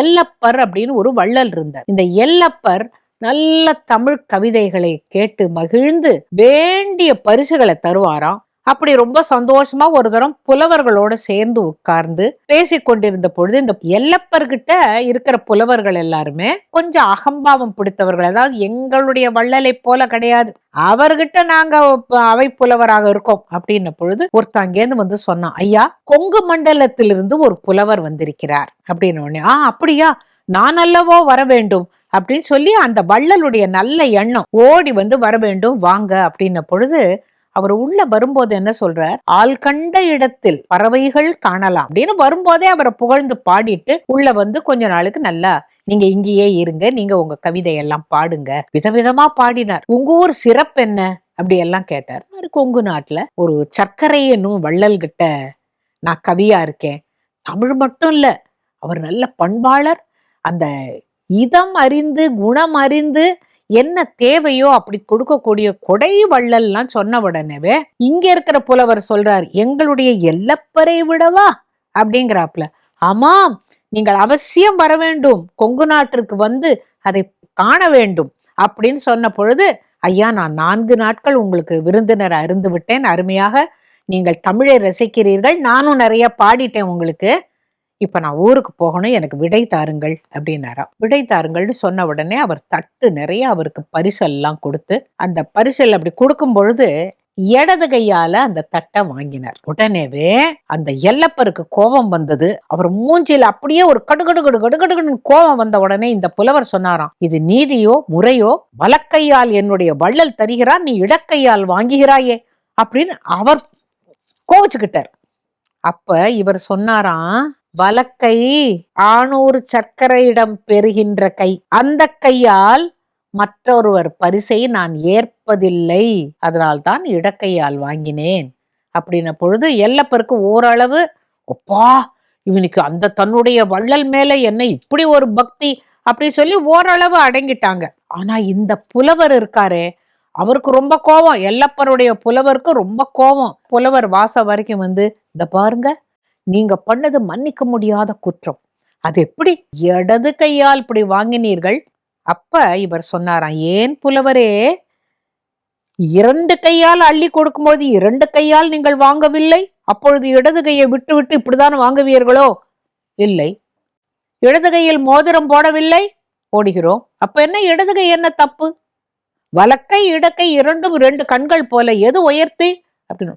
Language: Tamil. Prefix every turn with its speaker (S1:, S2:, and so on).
S1: எல்லப்பர் அப்படின்னு ஒரு வள்ளல் இருந்தார். இந்த எல்லப்பர் நல்ல தமிழ் கவிதைகளை கேட்டு மகிழ்ந்து வேண்டிய பரிசுகளை தருவாராம். அப்படி ரொம்ப சந்தோஷமா ஒரு தரம் புலவர்களோட சேர்ந்து உட்கார்ந்து பேசிக் கொண்டிருந்த பொழுது இந்த எல்லப்பர்கிட்ட இருக்கிற புலவர்கள் எல்லாருமே கொஞ்சம் அகம்பாவம் பிடித்தவர்கள். அதாவது எங்களுடைய வள்ளலை போல கிடையாது. அவர்கிட்ட நாங்க அவை புலவராக இருக்கோம் அப்படின்ன பொழுது ஒருத்தன் அங்கேருந்து வந்து சொன்னான் ஐயா கொங்கு மண்டலத்திலிருந்து ஒரு புலவர் வந்திருக்கிறார். அப்படின்னு உடனே ஆ அப்படியா? நான் அல்லவோ வர வேண்டும். அப்படின்னு சொல்லி அந்த வள்ளலுடைய நல்ல எண்ணம் ஓடி வந்து வர வேண்டும் வாங்க. அப்படின்ன பொழுது அவர் உள்ள வரும்போது என்ன சொல்றார்? ஆள் கண்ட இடத்தில் பறவைகள் காணலாம். அப்படின்னு வரும்போதே அவரை புகழ்ந்து பாடிட்டு உள்ள வந்து கொஞ்ச நாளுக்கு நல்லா நீங்க இங்கேயே இருங்க நீங்க உங்க கவிதையெல்லாம் பாடுங்க. விதவிதமா பாடினார். உங்க ஊர் சிறப்பு என்ன? அப்படி எல்லாம் கேட்டார் கொங்கு நாட்டுல ஒரு சர்க்கரை என்னும் வள்ளல் கிட்ட நான் கவியா இருக்கேன். தமிழ் மட்டும் இல்ல அவர் நல்ல பண்பாளர். அந்த இதம் அறிந்து குணம் அறிந்து என்ன தேவையோ அப்படி கொடுக்கக்கூடிய கொடை வள்ளல்லாம் சொன்ன உடனேவே இங்க இருக்கிற புலவர் சொல்றார் எங்களுடைய எல்லப்பரை விடவா? அப்படிங்கிறாப்ல ஆமாம் நீங்கள் அவசியம் வர வேண்டும். கொங்கு நாட்டிற்கு வந்து அதை காண வேண்டும். அப்படின்னு சொன்ன பொழுது ஐயா நான் நான்கு நாட்கள் உங்களுக்கு விருந்தினர் அருந்து விட்டேன் அருமையாக நீங்கள் தமிழை ரசிக்கிறீர்கள். நானும் நிறைய பாடிட்டேன் உங்களுக்கு. இப்போ நான் ஊருக்கு போகணும் எனக்கு விடை தாருங்கள் அப்படின்னாராம் விடை தாருங்கள்னு சொன்ன உடனே அவர் தட்டு நிறைய அவருக்கு பரிசெல்லாம் கொடுத்து அந்த பரிசல் அப்படி கொடுக்கும் பொழுது இடது கையால அந்த தட்டை வாங்கினார். உடனேவே அந்த எல்லப்பருக்கு கோபம் வந்தது. அவர் மூஞ்சியில் அப்படியே ஒரு கடுகடு கடு கடுகடுன்னு கோபம் வந்த உடனே இந்த புலவர் சொன்னாராம் இது நீதியோ முறையோ? வலக்கையால் என்னுடைய வள்ளல் தருகிறார் நீ இடக்கையால் வாங்குகிறாயே? அப்படின்னு அவர் கோவிச்சுக்கிட்டார். அப்ப இவர் சொன்னாராம் வலக்கை ஆணூறு சர்க்கரையிடம் பெறுகின்ற கை. அந்த கையால் மற்றொருவர் பரிசை நான் ஏற்பதில்லை. அதனால்தான் இடக்கையால் வாங்கினேன். அப்படின்ன பொழுது எல்லப்பருக்கு ஓரளவு ஒப்பா இவனுக்கு அந்த தன்னுடைய வள்ளல் மேல என்ன இப்படி ஒரு பக்தி அப்படி சொல்லி ஓரளவு அடங்கிட்டாங்க. ஆனா இந்த புலவர் இருக்காரே அவருக்கு ரொம்ப கோபம். எல்லப்பருடைய புலவருக்கு ரொம்ப கோபம். புலவர் வாசம் வரைக்கும் வந்து இந்த பாருங்க நீங்க பண்ணது மன்னிக்க முடியாத குற்றம். அது எப்படி? இடது கையால் இப்படி வாங்கினீர்கள். அப்ப இவர் சொன்னாராம் ஏன் புலவரே? இரண்டு கையால் அள்ளி கொடுக்கும்போது இரண்டு கையால் நீங்கள் வாங்கவில்லை? அப்பொழுது இடது கையை விட்டு விட்டு இப்படிதான் வாங்குவீர்களோ? இல்லை. இடது கையில் மோதிரம் போடவில்லை? போடுகிறோம். அப்ப என்ன? இடது கை என்ன தப்பு? வலக்கை இடக்கை இரண்டும் ரெண்டு கண்கள் போல. எது உயர்த்தி? அப்படின்னு